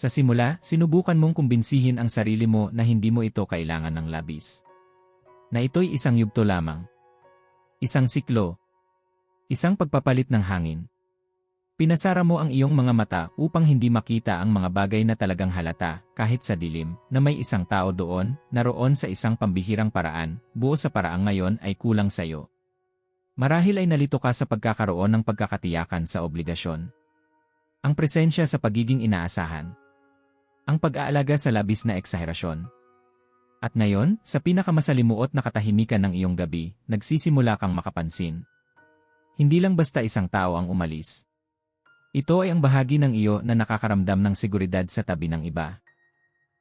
Sa simula, sinubukan mong kumbinsihin ang sarili mo na hindi mo ito kailangan ng labis. Na ito'y isang yugto lamang. Isang siklo. Isang pagpapalit ng hangin. Pinasara mo ang iyong mga mata upang hindi makita ang mga bagay na talagang halata, kahit sa dilim, na may isang tao doon, naroon sa isang pambihirang paraan, buo sa paraang ngayon ay kulang sa iyo. Marahil ay nalito ka sa pagkakaroon ng pagkakatiyakan sa obligasyon. Ang presensya sa pagiging inaasahan. Ang pag-aalaga sa labis na eksaherasyon. At ngayon, sa pinakamasalimuot na katahimikan ng iyong gabi, nagsisimula kang makapansin. Hindi lang basta isang tao ang umalis. Ito ay ang bahagi ng iyo na nakakaramdam ng seguridad sa tabi ng iba.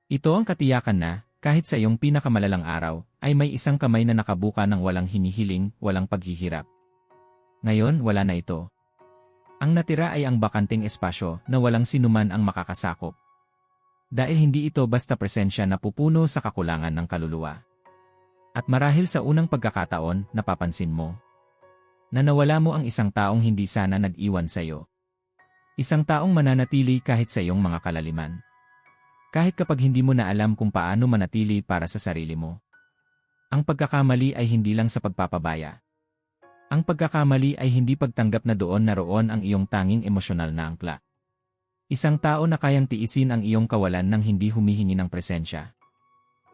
Ito ang katiyakan na, kahit sa iyong pinakamalalang araw, ay may isang kamay na nakabuka ng walang hinihiling, walang paghihirap. Ngayon, wala na ito. Ang natira ay ang bakanting espasyo na walang sinuman ang makakasakop. Dahil hindi ito basta presensya na pupuno sa kakulangan ng kaluluwa. At marahil sa unang pagkakataon, napapansin mo na nawala mo ang isang taong hindi sana nag-iwan sa iyo. Isang taong mananatili kahit sa iyong mga kalaliman. Kahit kapag hindi mo na alam kung paano manatili para sa sarili mo. Ang pagkakamali ay hindi lang sa pagpapabaya. Ang pagkakamali ay hindi pagtanggap na doon na roon ang iyong tanging emosyonal na angkla. Isang tao na kayang tiisin ang iyong kawalan nang hindi humihingi ng presensya.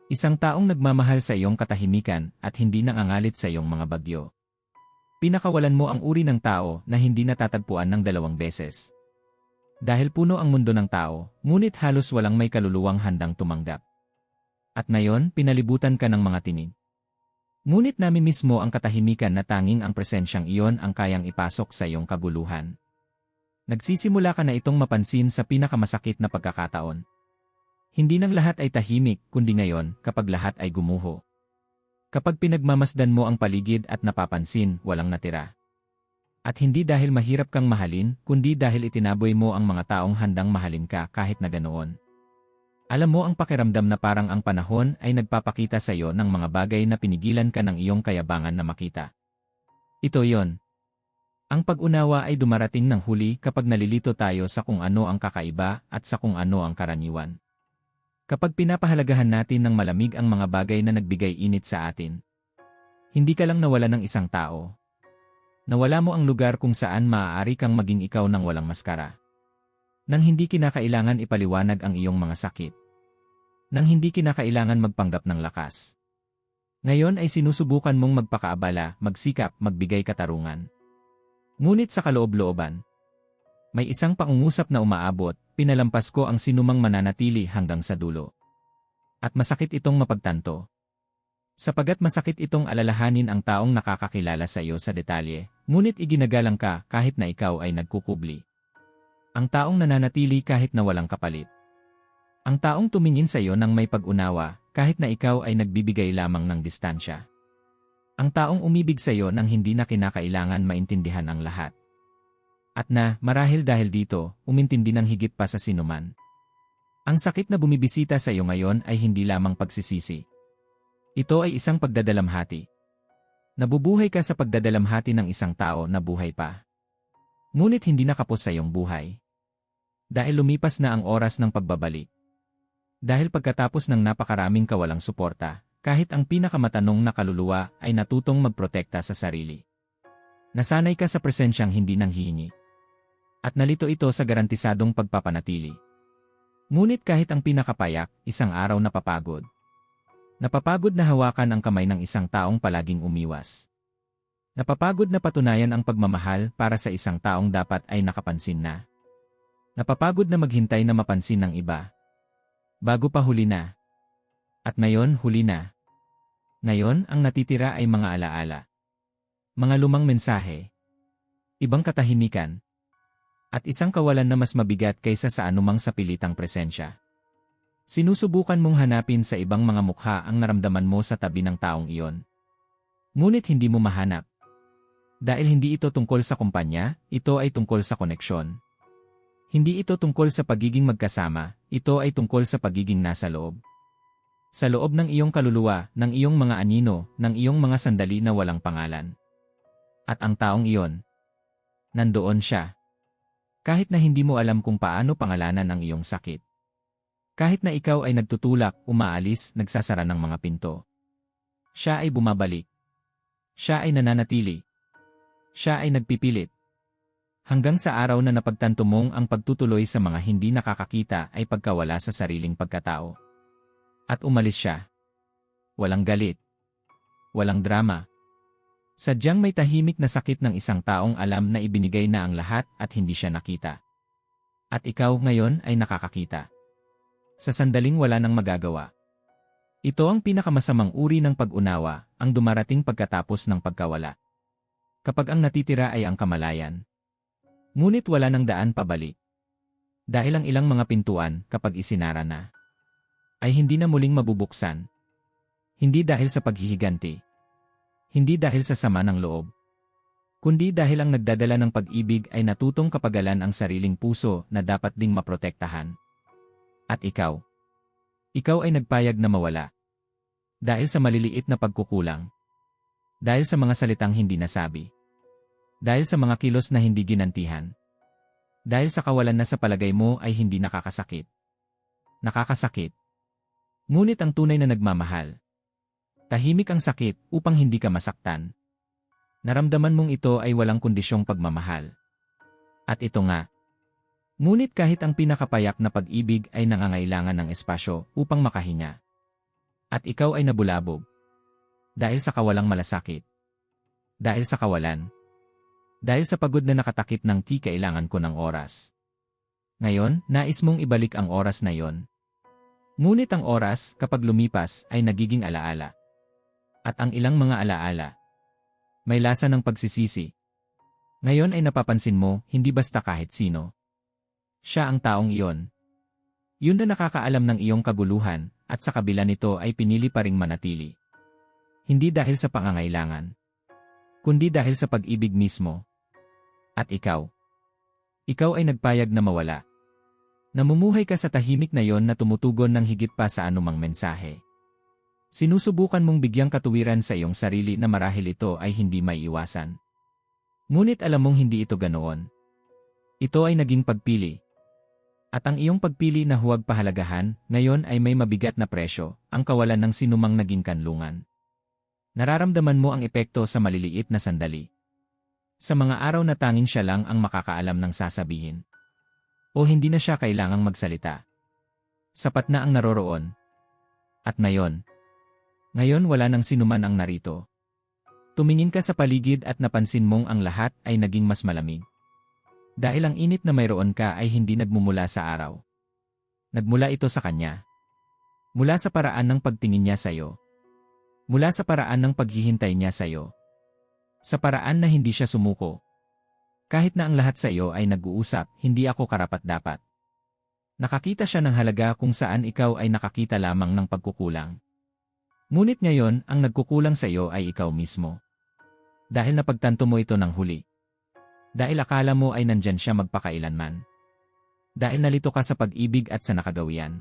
Isang taong nagmamahal sa iyong katahimikan at hindi nangangalit sa iyong mga bagyo. Pinakawalan mo ang uri ng tao na hindi natatagpuan ng dalawang beses. Dahil puno ang mundo ng tao, ngunit halos walang may kaluluwang handang tumanggap. At ngayon, pinalibutan ka ng mga tinig. Ngunit namin mismo ang katahimikan na tanging ang presensyang iyon ang kayang ipasok sa iyong kaguluhan. Nagsisimula ka na itong mapansin sa pinakamasakit na pagkakataon. Hindi nang lahat ay tahimik, kundi ngayon, kapag lahat ay gumuho. Kapag pinagmamasdan mo ang paligid at napapansin, walang natira. At hindi dahil mahirap kang mahalin, kundi dahil itinaboy mo ang mga taong handang mahalin ka kahit na ganoon. Alam mo ang pakiramdam na parang ang panahon ay nagpapakita sa iyo ng mga bagay na pinigilan ka ng iyong kayabangan na makita. Ito yon. Ang pag-unawa ay dumarating ng huli kapag nalilito tayo sa kung ano ang kakaiba at sa kung ano ang karaniwan. Kapag pinapahalagahan natin ng malamig ang mga bagay na nagbigay init sa atin. Hindi ka lang nawala ng isang tao, Nawala mo ang lugar kung saan maaari kang maging ikaw ng walang maskara. Nang hindi kinakailangan ipaliwanag ang iyong mga sakit. Nang hindi kinakailangan magpanggap ng lakas. Ngayon ay sinusubukan mong magpakaabala, magsikap, magbigay katarungan. Ngunit sa kaloob-looban, may isang pangungusap na umaabot, pinalampas ko ang sinumang mananatili hanggang sa dulo. At masakit itong mapagtanto. Sapagat masakit itong alalahanin ang taong nakakakilala sa iyo sa detalye, ngunit iginagalang ka kahit na ikaw ay nagkukubli. Ang taong nananatili kahit na walang kapalit. Ang taong tumingin sa iyo ng may pag-unawa kahit na ikaw ay nagbibigay lamang ng distansya. Ang taong umibig sa iyo nang hindi na kinakailangan maintindihan ang lahat. At na, marahil dahil dito, umintindi ng higit pa sa sinuman. Ang sakit na bumibisita sa iyo ngayon ay hindi lamang pagsisisi ito ay isang pagdadalamhati. Nabubuhay ka sa pagdadalamhati ng isang tao na buhay pa. Ngunit hindi nakapos sa iyong buhay. Dahil lumipas na ang oras ng pagbabalik. Dahil pagkatapos ng napakaraming kawalang suporta, kahit ang pinakamatanong na kaluluwa ay natutong magprotekta sa sarili. Nasanay ka sa presensyang hindi nang hihingi. At nalito ito sa garantisadong pagpapanatili. Ngunit kahit ang pinakapayak, isang araw na papagod, Napapagod na hawakan ang kamay ng isang taong palaging umiwas. Napapagod na patunayan ang pagmamahal para sa isang taong dapat ay nakapansin na. Napapagod na maghintay na mapansin ng iba. Bago pa huli na. At ngayon huli na. Ngayon ang natitira ay mga alaala. Mga lumang mensahe. Ibang katahimikan. At isang kawalan na mas mabigat kaysa sa anumang sapilitang presensya. Sinusubukan mong hanapin sa ibang mga mukha ang naramdaman mo sa tabi ng taong iyon. Ngunit hindi mo mahanap. Dahil hindi ito tungkol sa kumpanya, ito ay tungkol sa koneksyon. Hindi ito tungkol sa pagiging magkasama, ito ay tungkol sa pagiging nasa loob. Sa loob ng iyong kaluluwa, ng iyong mga anino, ng iyong mga sandali na walang pangalan. At ang taong iyon, nandoon siya. Kahit na hindi mo alam kung paano pangalanan ang iyong sakit. Kahit na ikaw ay nagtutulak, umaalis, nagsasara ng mga pinto. Siya ay bumabalik. Siya ay nananatili. Siya ay nagpipilit. Hanggang sa araw na napagtanto mong ang pagtutuloy sa mga hindi nakakakita ay pagkawala sa sariling pagkatao. At umalis siya. Walang galit. Walang drama. Sadyang may tahimik na sakit ng isang taong alam na ibinigay na ang lahat at hindi siya nakita. At ikaw ngayon ay nakakakita. Sa sandaling wala nang magagawa. Ito ang pinakamasamang uri ng pag-unawa, ang dumarating pagkatapos ng pagkawala. Kapag ang natitira ay ang kamalayan. Ngunit wala nang daan pabalik. Dahil ang ilang mga pintuan, kapag isinara na, ay hindi na muling mabubuksan. Hindi dahil sa paghihiganti, hindi dahil sa sama ng loob. Kundi dahil ang nagdadala ng pag-ibig ay natutong kapagalan ang sariling puso na dapat ding maprotektahan. At ikaw? Ikaw ay nagpayag na mawala. Dahil sa maliliit na pagkukulang. Dahil sa mga salitang hindi nasabi. Dahil sa mga kilos na hindi ginantihan. Dahil sa kawalan na sa palagay mo ay hindi nakakasakit. Nakakasakit. Ngunit ang tunay na nagmamahal, Tahimik ang sakit upang hindi ka masaktan. Naramdaman mong ito ay walang kondisyong pagmamahal. At ito nga. Ngunit kahit ang pinakapayak na pag-ibig ay nangangailangan ng espasyo upang makahinga. At ikaw ay nabulabog. Dahil sa kawalang malasakit. Dahil sa kawalan. Dahil sa pagod na nakatakip ng ti kailangan ko ng oras. Ngayon, nais mong ibalik ang oras na yon. Ngunit ang oras, kapag lumipas, ay nagiging alaala at ang ilang mga alaala. May lasa ng pagsisisi. Ngayon ay napapansin mo, hindi basta kahit sino. Siya ang taong iyon. Yun na nakakaalam ng iyong kaguluhan, at sa kabila nito ay pinili pa ring manatili. Hindi dahil sa pangangailangan, kundi dahil sa pag-ibig mismo. At ikaw. Ikaw ay nagpayag na mawala. Namumuhay ka sa tahimik na yon na tumutugon ng higit pa sa anumang mensahe. Sinusubukan mong bigyang katuwiran sa iyong sarili na marahil ito ay hindi may iwasan. Ngunit alam mong hindi ito ganoon. Ito ay naging pagpili. At ang iyong pagpili na huwag pahalagahan, ngayon ay may mabigat na presyo, ang kawalan ng sinumang naging kanlungan. Nararamdaman mo ang epekto sa maliliit na sandali. Sa mga araw na tanging siya lang ang makakaalam ng sasabihin. O hindi na siya kailangang magsalita. Sapat na ang naroroon. At ngayon, ngayon wala nang sinuman ang narito. Tumingin ka sa paligid at napansin mong ang lahat ay naging mas malamig. Dahil ang init na mayroon ka ay hindi nagmumula sa araw. Nagmula ito sa kanya. Mula sa paraan ng pagtingin niya sa iyo. Mula sa paraan ng paghihintay niya sa iyo. Sa paraan na hindi siya sumuko. Kahit na ang lahat sa iyo ay nag-uusap, hindi ako karapat-dapat. Nakakita siya ng halaga kung saan ikaw ay nakakita lamang ng pagkukulang. Ngunit ngayon, ang nagkukulang sa iyo ay ikaw mismo. Dahil napagtanto mo ito ng huli. Dahil akala mo ay nandyan siya magpakailanman. Dahil nalito ka sa pag-ibig at sa nakagawian.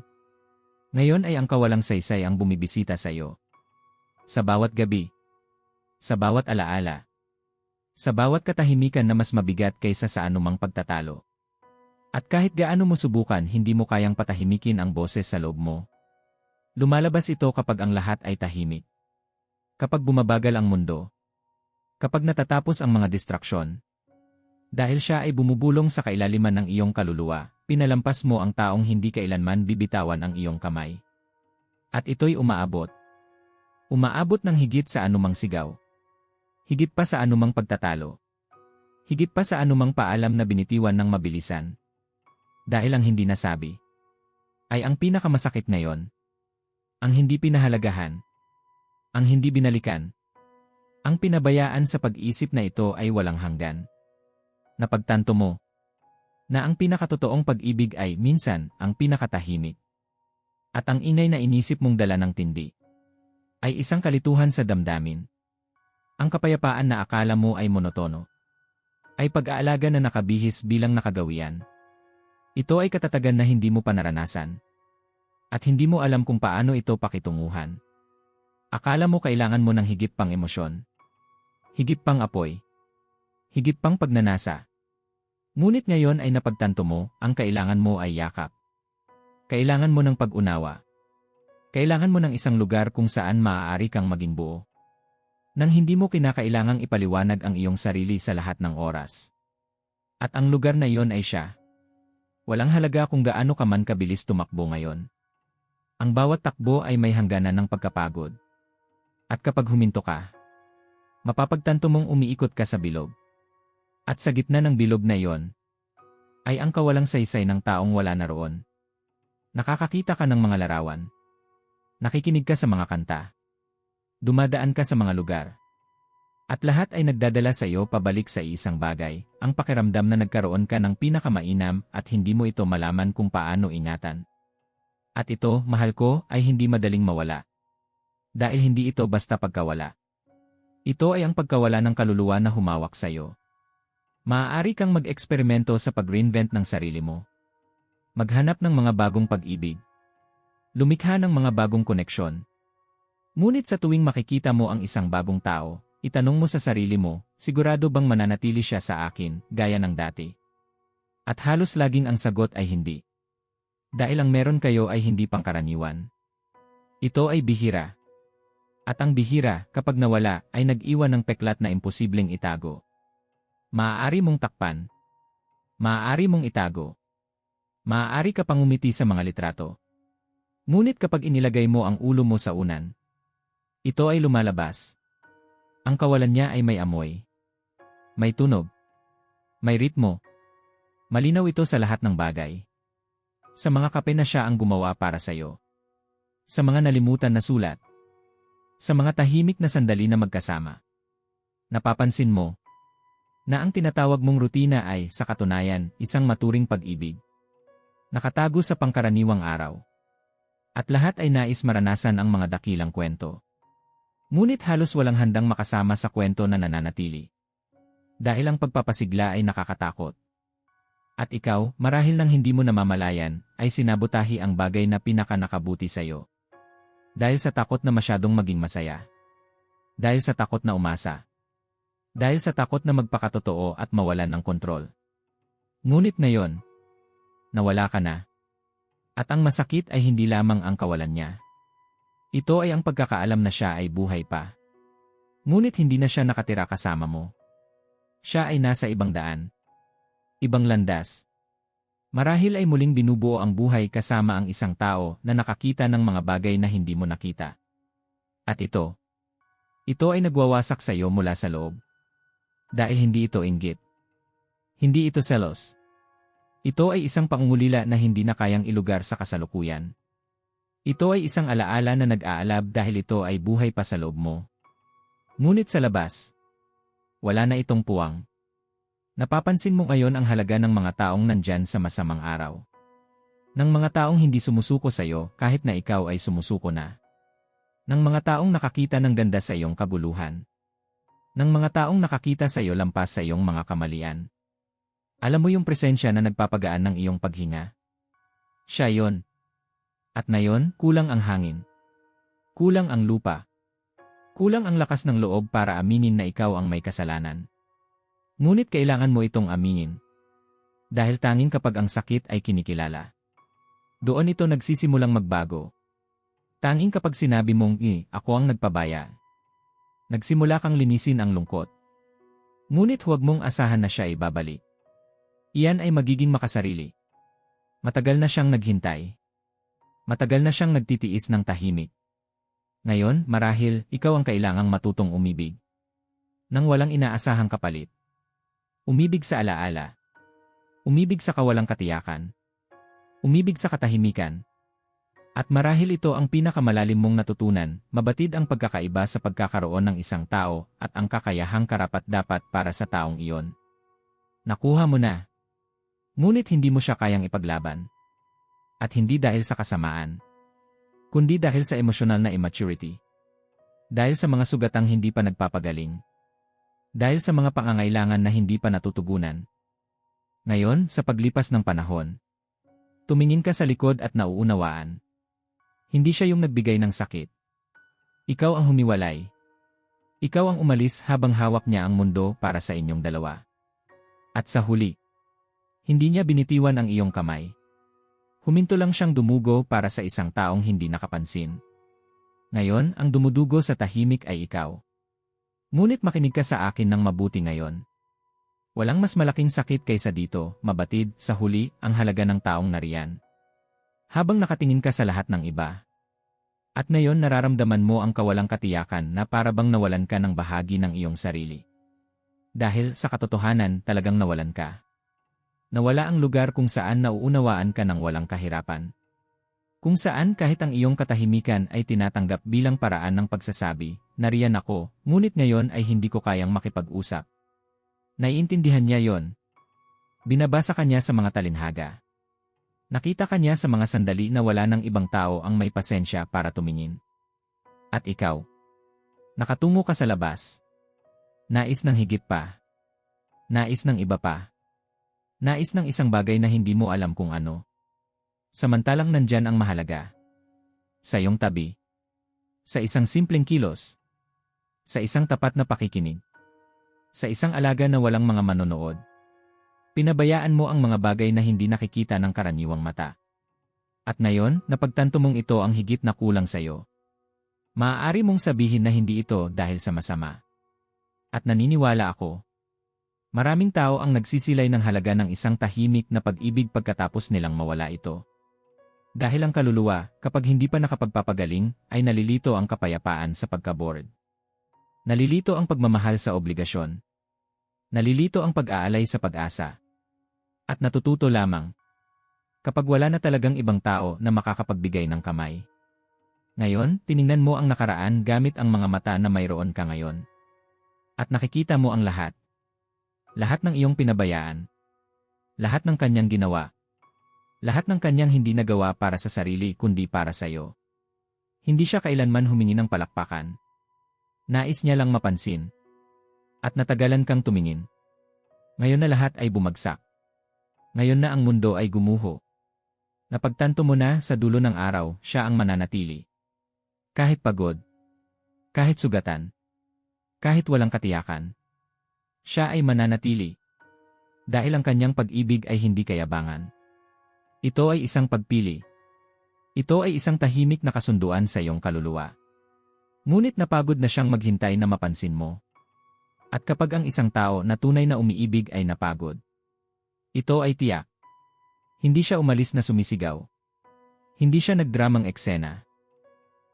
Ngayon ay ang kawalang saysay ang bumibisita sa iyo. Sa bawat gabi. Sa bawat alaala. Sa bawat katahimikan na mas mabigat kaysa sa anumang pagtatalo. At kahit gaano mo subukan hindi mo kayang patahimikin ang boses sa loob mo. Lumalabas ito kapag ang lahat ay tahimik. Kapag bumabagal ang mundo. Kapag natatapos ang mga distraksyon. Dahil siya ay bumubulong sa kailaliman ng iyong kaluluwa, pinalampas mo ang taong hindi kailanman bibitawan ang iyong kamay. At ito'y umaabot. Umaabot ng higit sa anumang sigaw. Higit pa sa anumang pagtatalo. Higit pa sa anumang paalam na binitiwan ng mabilisan. Dahil ang hindi nasabi ay ang pinakamasakit ngayon. Ang hindi pinahalagahan. Ang hindi binalikan. Ang pinabayaan sa pag-isip na ito ay walang hanggan. Napagtanto mo na ang pinakatotoong pag-ibig ay minsan ang pinakatahimik. At ang inay na inisip mong dala ng tindi ay isang kalituhan sa damdamin. Ang kapayapaan na akala mo ay monotono ay pag-aalaga na nakabihis bilang nakagawian. Ito ay katatagan na hindi mo pa naranasan at hindi mo alam kung paano ito pakitunguhan. Akala mo kailangan mo ng higit pang emosyon. Higit pang apoy. Higit pang pagnanasa. Ngunit ngayon ay napagtanto mo, ang kailangan mo ay yakap. Kailangan mo ng pag-unawa. Kailangan mo ng isang lugar kung saan maaari kang maging buo. Nang hindi mo kinakailangang ipaliwanag ang iyong sarili sa lahat ng oras. At ang lugar na iyon ay siya. Walang halaga kung gaano ka man kabilis tumakbo ngayon. Ang bawat takbo ay may hangganan ng pagkapagod. At kapag huminto ka, mapapagtanto mong umiikot ka sa bilog. At sa gitna ng bilog na iyon, ay ang kawalang saysay ng taong wala na roon. Nakakakita ka ng mga larawan. Nakikinig ka sa mga kanta. Dumadaan ka sa mga lugar. At lahat ay nagdadala sa iyo pabalik sa isang bagay, ang pakiramdam na nagkaroon ka ng pinakamainam at hindi mo ito malaman kung paano ingatan. At ito, mahal ko, ay hindi madaling mawala. Dahil hindi ito basta pagkawala. Ito ay ang pagkawala ng kaluluwa na humawak sa iyo. Maaari kang mag-eksperimento sa pag-reinvent ng sarili mo. Maghanap ng mga bagong pag-ibig. Lumikha ng mga bagong koneksyon. Ngunit sa tuwing makikita mo ang isang bagong tao, Itanong mo sa sarili mo, sigurado bang mananatili siya sa akin, gaya ng dati? At halos laging ang sagot ay hindi. Dahil ang meron kayo ay hindi pangkaraniwan. Ito ay bihira. At ang bihira, kapag nawala, ay nag-iwan ng peklat na imposibleng itago. Maaari mong takpan. Maaari mong itago. Maaari ka pang umiti sa mga litrato. Ngunit kapag inilagay mo ang ulo mo sa unan, ito ay lumalabas. Ang kawalan niya ay may amoy. May tunog. May ritmo. Malinaw ito sa lahat ng bagay. Sa mga kape na siya ang gumawa para sa iyo. Sa mga nalimutan na sulat. Sa mga tahimik na sandali na magkasama. Napapansin mo na ang tinatawag mong rutina ay, sa katunayan, isang maturing pag-ibig. Nakatago sa pangkaraniwang araw. At lahat ay nais maranasan ang mga dakilang kwento. Ngunit halos walang handang makasama sa kwento na nananatili. Dahil ang pagpapasigla ay nakakatakot. At ikaw, marahil nang hindi mo namamalayan, ay sinabutahi ang bagay na pinakanakabuti sa iyo. Dahil sa takot na masyadong maging masaya. Dahil sa takot na umasa. Dahil sa takot na magpakatotoo at mawalan ng kontrol. Ngunit ngayon, nawala ka na. At ang masakit ay hindi lamang ang kawalan niya. Ito ay ang pagkakaalam na siya ay buhay pa. Ngunit hindi na siya nakatira kasama mo. Siya ay nasa ibang daan. Ibang landas. Marahil ay muling binubuo ang buhay kasama ang isang tao na nakakita ng mga bagay na hindi mo nakita. At ito. Ito ay nagwawasak sa iyo mula sa loob. Dahil hindi ito inggit. Hindi ito selos. Ito ay isang pangungulila na hindi na kayang ilugar sa kasalukuyan. Ito ay isang alaala na nag-aalab dahil ito ay buhay pa sa loob mo. Ngunit sa labas, wala na itong puwang. Napapansin mo ngayon ang halaga ng mga taong nandyan sa masamang araw. Ng mga taong hindi sumusuko sa iyo kahit na ikaw ay sumusuko na. Ng mga taong nakakita ng ganda sa iyong kaguluhan. Ng mga taong nakakita sa iyo lampas sa iyong mga kamalian. Alam mo yung presensya na nagpapagaan ng iyong paghinga. Siya yon, at ngayon, kulang ang hangin. Kulang ang lupa. Kulang ang lakas ng loob para aminin na ikaw ang may kasalanan. Ngunit kailangan mo itong aminin. Dahil tanging kapag ang sakit ay kinikilala. Doon ito nagsisimulang magbago. Tanging kapag sinabi mong, eh, ako ang nagpabaya. Nagsimula kang linisin ang lungkot. Ngunit huwag mong asahan na siya ay babalik. Iyan ay magiging makasarili. Matagal na siyang naghintay. Matagal na siyang nagtitiis ng tahimik. Ngayon, marahil, ikaw ang kailangang matutong umibig. Nang walang inaasahang kapalit. Umibig sa alaala. Umibig sa kawalang katiyakan. Umibig sa katahimikan. At marahil ito ang pinakamalalim mong natutunan, mabatid ang pagkakaiba sa pagkakaroon ng isang tao at ang kakayahang karapat-dapat para sa taong iyon. Nakuha mo na. Ngunit hindi mo siya kayang ipaglaban. At hindi dahil sa kasamaan, kundi dahil sa emosyonal na immaturity. Dahil sa mga sugatang hindi pa nagpapagaling. Dahil sa mga pangangailangan na hindi pa natutugunan. Ngayon, sa paglipas ng panahon, tumingin ka sa likod at nauunawaan. Hindi siya yung nagbigay ng sakit. Ikaw ang humiwalay. Ikaw ang umalis habang hawak niya ang mundo para sa inyong dalawa. At sa huli, hindi niya binitiwan ang iyong kamay Huminto lang siyang dumugo para sa isang taong hindi nakapansin. Ngayon, ang dumudugo sa tahimik ay ikaw. Ngunit makinig ka sa akin ng mabuti ngayon. Walang mas malaking sakit kaysa dito, mabatid, sa huli, ang halaga ng taong nariyan. Habang nakatingin ka sa lahat ng iba. At ngayon nararamdaman mo ang kawalang katiyakan na parabang nawalan ka ng bahagi ng iyong sarili. Dahil sa katotohanan talagang nawalan ka. Nawala ang lugar kung saan nauunawaan ka ng walang kahirapan. Kung saan kahit ang iyong katahimikan ay tinatanggap bilang paraan ng pagsasabi, nariyan ako, ngunit ngayon ay hindi ko kayang makipag-usap. Naiintindihan niya yon. Binabasa kanya sa mga talinhaga. Nakita kanya sa mga sandali na wala ng ibang tao ang may pasensya para tumingin. At ikaw? Nakatungo ka sa labas. Nais ng higit pa. Nais ng iba pa. Nais ng isang bagay na hindi mo alam kung ano. Samantalang nandyan ang mahalaga. Sa iyong tabi. Sa isang simpleng kilos. Sa isang tapat na pakikinig. Sa isang alaga na walang mga manonood. Pinabayaan mo ang mga bagay na hindi nakikita ng karaniwang mata. At ngayon, napagtanto mong ito ang higit na kulang sa iyo. Maaari mong sabihin na hindi ito dahil sa masama. At naniniwala ako, Maraming tao ang nagsisilay ng halaga ng isang tahimik na pag-ibig pagkatapos nilang mawala ito. Dahil ang kaluluwa, kapag hindi pa nakapagpapagaling, ay nalilito ang kapayapaan sa pagkaboard. Nalilito ang pagmamahal sa obligasyon. Nalilito ang pag-aalay sa pag-asa. At natututo lamang. Kapag wala na talagang ibang tao na makakapagbigay ng kamay. Ngayon, tiningnan mo ang nakaraan gamit ang mga mata na mayroon ka ngayon. At nakikita mo ang lahat. Lahat ng iyong pinabayaan. Lahat ng kanyang ginawa. Lahat ng kanyang hindi nagawa para sa sarili kundi para sa iyo. Hindi siya kailanman humingi ng palakpakan. Nais niya lang mapansin. At natagalan kang tumingin. Ngayon na lahat ay bumagsak. Ngayon na ang mundo ay gumuho. Napagtanto mo na sa dulo ng araw, siya ang mananatili. Kahit pagod. Kahit sugatan. Kahit walang katiyakan siya ay mananatili. Dahil ang kanyang pag-ibig ay hindi kayabangan. Ito ay isang pagpili. Ito ay isang tahimik na kasunduan sa iyong kaluluwa. Ngunit napagod na siyang maghintay na mapansin mo. At kapag ang isang tao na tunay na umiibig ay napagod, ito ay tiyak. Hindi siya umalis na sumisigaw. Hindi siya nagdramang eksena.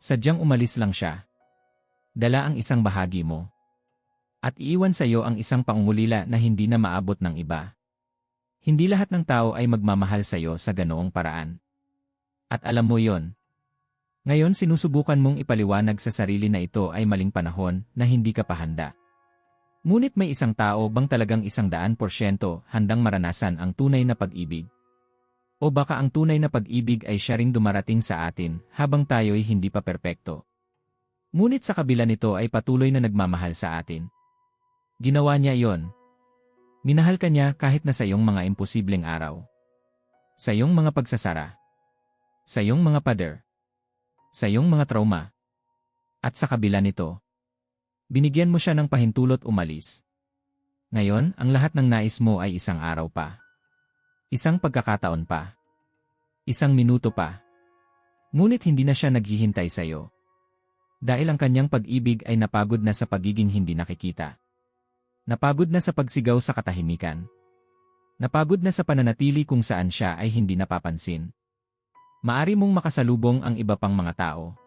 Sadyang umalis lang siya. Dala ang isang bahagi mo. At iiwan sa iyo ang isang pangungulila na hindi na maabot ng iba. Hindi lahat ng tao ay magmamahal sa iyo sa ganoong paraan. At alam mo yon. Ngayon sinusubukan mong ipaliwanag sa sarili na ito ay maling panahon na hindi ka pa handa. Ngunit may isang tao bang talagang isang daan porsyento handang maranasan ang tunay na pag-ibig? O baka ang tunay na pag-ibig ay siya ring dumarating sa atin habang tayo'y hindi pa perpekto. Ngunit sa kabila nito ay patuloy na nagmamahal sa atin. Ginawa niya iyon. Minahal ka niya kahit na sa iyong mga imposibleng araw. Sa iyong mga pagsasara. Sa iyong mga pader. Sa iyong mga trauma. At sa kabila nito, binigyan mo siya ng pahintulot umalis. Ngayon, ang lahat ng nais mo ay isang araw pa. Isang pagkakataon pa. Isang minuto pa. Ngunit hindi na siya naghihintay sa iyo. Dahil ang kanyang pag-ibig ay napagod na sa pagiging hindi nakikita. Napagod na sa pagsigaw sa katahimikan. Napagod na sa pananatili kung saan siya ay hindi napapansin. Maari mong makasalubong ang iba pang mga tao.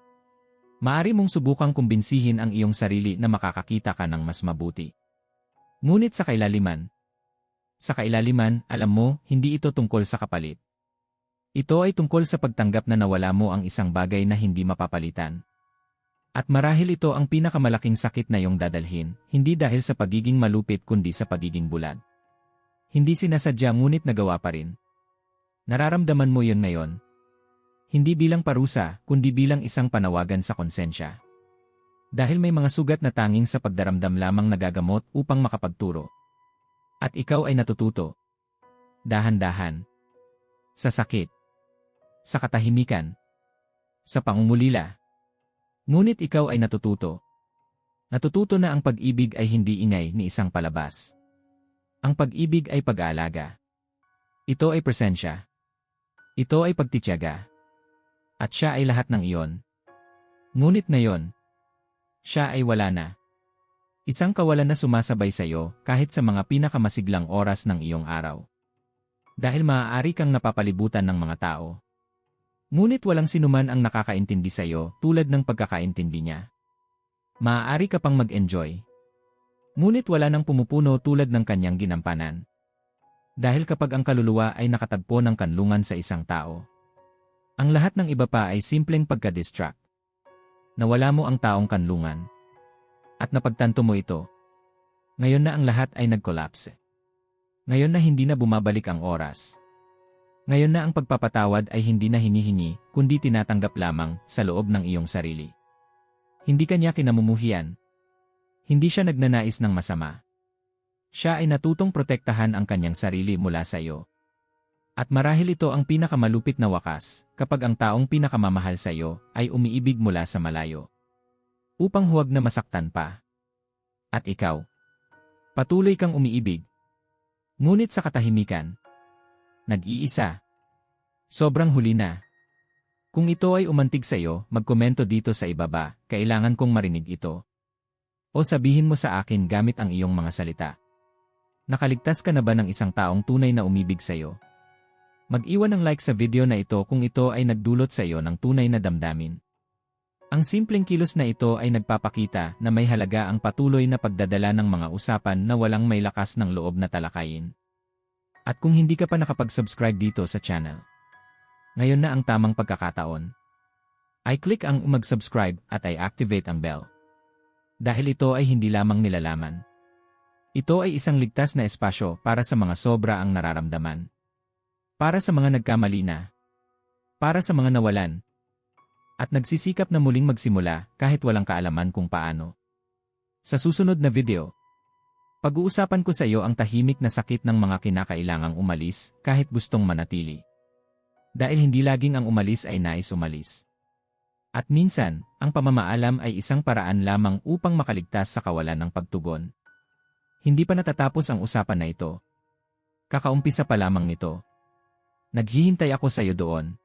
Maari mong subukang kumbinsihin ang iyong sarili na makakakita ka ng mas mabuti. Ngunit sa kailaliman, sa kailaliman, alam mo, hindi ito tungkol sa kapalit. Ito ay tungkol sa pagtanggap na nawala mo ang isang bagay na hindi mapapalitan. At marahil ito ang pinakamalaking sakit na iyong dadalhin, hindi dahil sa pagiging malupit kundi sa pagiging bulag. Hindi sinasadya ngunit nagawa pa rin. Nararamdaman mo yon ngayon. Hindi bilang parusa, kundi bilang isang panawagan sa konsensya. Dahil may mga sugat na tanging sa pagdaramdam lamang nagagamot upang makapagturo. At ikaw ay natututo. Dahan-dahan. Sa sakit. Sa katahimikan. Sa pangungulila Ngunit ikaw ay natututo. Natututo na ang pag-ibig ay hindi ingay ni isang palabas. Ang pag-ibig ay pag-aalaga. Ito ay presensya. Ito ay pagtityaga. At siya ay lahat ng iyon. Ngunit ngayon, siya ay wala na. Isang kawalan na sumasabay sa iyo kahit sa mga pinakamasiglang oras ng iyong araw. Dahil maaari kang napapalibutan ng mga tao. Ngunit walang sinuman ang nakakaintindi sa iyo tulad ng pagkakaintindi niya. Maaari ka pang mag-enjoy. Ngunit wala nang pumupuno tulad ng kanyang ginampanan. Dahil kapag ang kaluluwa ay nakatagpo ng kanlungan sa isang tao, ang lahat ng iba pa ay simpleng pagka-distract. Nawala mo ang taong kanlungan. At napagtanto mo ito. Ngayon na ang lahat ay nag-collapse. Ngayon na hindi na bumabalik ang oras. Ngayon na ang pagpapatawad ay hindi na hinihingi, kundi tinatanggap lamang sa loob ng iyong sarili. Hindi kanya kinamumuhian. Hindi siya nagnanais ng masama. Siya ay natutong protektahan ang kanyang sarili mula sa iyo. At marahil ito ang pinakamalupit na wakas, kapag ang taong pinakamamahal sa iyo ay umiibig mula sa malayo upang huwag na masaktan pa. At ikaw, patuloy kang umiibig. Ngunit sa katahimikan, nag-iisa. Sobrang huli na. Kung ito ay umantig sa iyo, magkomento dito sa ibaba, kailangan kong marinig ito. O sabihin mo sa akin gamit ang iyong mga salita. Nakaligtas ka na ba ng isang taong tunay na umibig sa iyo? Mag-iwan ng like sa video na ito kung ito ay nagdulot sa iyo ng tunay na damdamin. Ang simpleng kilos na ito ay nagpapakita na may halaga ang patuloy na pagdadala ng mga usapan na walang may lakas ng loob na talakayin. At kung hindi ka pa nakapag-subscribe dito sa channel, ngayon na ang tamang pagkakataon. I click ang mag-subscribe at I activate ang bell. Dahil ito ay hindi lamang nilalaman. Ito ay isang ligtas na espasyo para sa mga sobra ang nararamdaman. Para sa mga nagkamali na. Para sa mga nawalan, at nagsisikap na muling magsimula kahit walang kaalaman kung paano. Sa susunod na video, pag-uusapan ko sa iyo ang tahimik na sakit ng mga kinakailangang umalis kahit gustong manatili. Dahil hindi laging ang umalis ay nais umalis. At minsan, ang pamamaalam ay isang paraan lamang upang makaligtas sa kawalan ng pagtugon. Hindi pa natatapos ang usapan na ito. Kakaumpisa pa lamang nito. Naghihintay ako sa iyo doon,